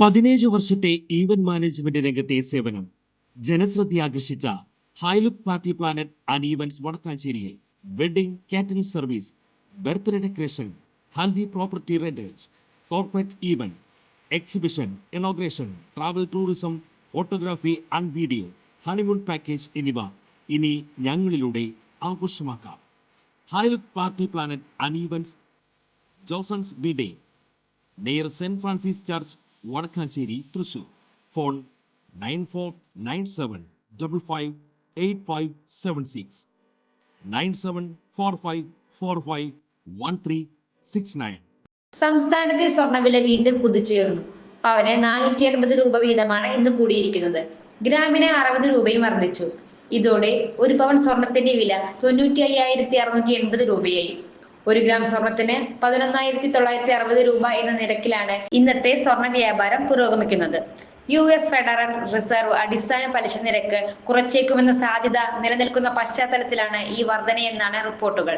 പതിനേഴ് വർഷത്തെ event management രംഗത്തെ സേവനം. ജനശ്രദ്ധയാകർഷിച്ച high look party planet and events വടക്കാഞ്ചേരിയിൽ wedding catering service birthday decoration haldi property renters corporate event exhibition inauguration travel tourism photography and video honeymoon package എന്നിവ ഇനി ഞങ്ങളിലൂടെ ആഘോഷമാക്കാം. High look party planet and events ജോസൺസ് B day near Saint Francis church Vadakkanchery Thrissur. Phone nine four nine seven double five eight five seven six. Nine seven four five four five one three six nine. സംസ്ഥാനത്തെ സ്വർണവില വീണ്ടും കുതിച്ചുയർന്നു. പവന് നാനൂറ്റി എൺപത് രൂപ വീതമാണ് ഇന്ന് കൂടിയിരിക്കുന്നത്. ഗ്രാമിന് അറുപത് രൂപയും വർദ്ധിച്ചു. ഇതോടെ ഒരു പവൻ സ്വർണത്തിന്റെ വില തൊണ്ണൂറ്റി അയ്യായിരത്തി അറുന്നൂറ്റി എൺപത് രൂപയായി. ഒരു ഗ്രാം സ്വർണത്തിന് പതിനൊന്നായിരത്തി തൊള്ളായിരത്തി അറുപത് രൂപ എന്ന നിരക്കിലാണ് ഇന്നത്തെ സ്വർണ വ്യാപാരം പുരോഗമിക്കുന്നത്. യു എസ് ഫെഡറൽ റിസർവ് അടിസ്ഥാന പലിശ നിരക്ക് കുറച്ചേക്കുമെന്ന സാധ്യത നിലനിൽക്കുന്ന പശ്ചാത്തലത്തിലാണ് ഈ വർധനയെന്നാണ് റിപ്പോർട്ടുകൾ.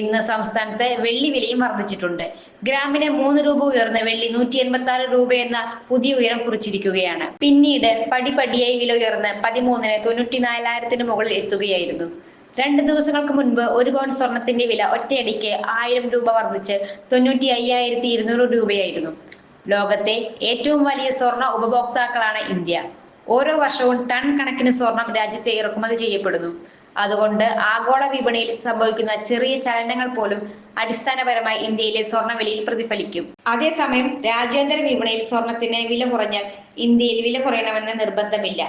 ഇന്ന് സംസ്ഥാനത്ത് വെള്ളി വിലയും വർദ്ധിച്ചിട്ടുണ്ട് ഗ്രാമിന് മൂന്ന് രൂപ ഉയർന്ന വെള്ളി നൂറ്റി എൺപത്തി ആറ് രൂപ എന്ന പുതിയ ഉയരം കുറിച്ചിരിക്കുകയാണ്. പിന്നീട് പടിപടിയായി വില ഉയർന്ന് പതിമൂന്നിന് തൊണ്ണൂറ്റി നാലായിരത്തിന് മുകളിൽ എത്തുകയായിരുന്നു. രണ്ട് ദിവസങ്ങൾക്ക് മുൻപ് ഒരു പൗണ്ട് സ്വർണത്തിന്റെ വില ഒറ്റയടിക്ക് ആയിരം രൂപ വർദ്ധിച്ച് തൊണ്ണൂറ്റി അയ്യായിരത്തി ഇരുന്നൂറ് രൂപയായിരുന്നു. ലോകത്തെ ഏറ്റവും വലിയ സ്വർണ ഉപഭോക്താക്കളാണ് ഇന്ത്യ. ഓരോ വർഷവും ടൺ കണക്കിന് സ്വർണം രാജ്യത്തെ ഇറക്കുമതി ചെയ്യപ്പെടുന്നു. അതുകൊണ്ട് ആഗോള വിപണിയിൽ സംഭവിക്കുന്ന ചെറിയ ചലനങ്ങൾ പോലും അടിസ്ഥാനപരമായി ഇന്ത്യയിലെ സ്വർണവിലയിൽ പ്രതിഫലിക്കും. അതേസമയം രാജ്യാന്തര വിപണിയിൽ സ്വർണത്തിന് വില കുറഞ്ഞാൽ ഇന്ത്യയിൽ വില കുറയണമെന്ന് നിർബന്ധമില്ല.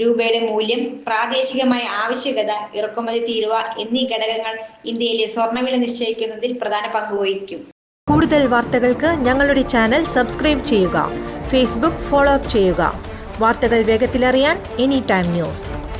രൂപയുടെ മൂല്യം പ്രാദേശികമായ ആവശ്യകത ഇറക്കുമതി തീരുവ എന്നീ ഘടകങ്ങൾ ഇന്ത്യയിലെ സ്വർണവില നിശ്ചയിക്കുന്നതിൽ പ്രധാന പങ്ക് വഹിക്കും. കൂടുതൽ വാർത്തകൾക്ക് ഞങ്ങളുടെ ചാനൽ സബ്സ്ക്രൈബ് ചെയ്യുക ഫേസ്ബുക്ക് ഫോളോ അപ്പ് ചെയ്യുക. വാർത്തകൾ വേഗത്തിലറിയാൻ എനി ടൈം ന്യൂസ്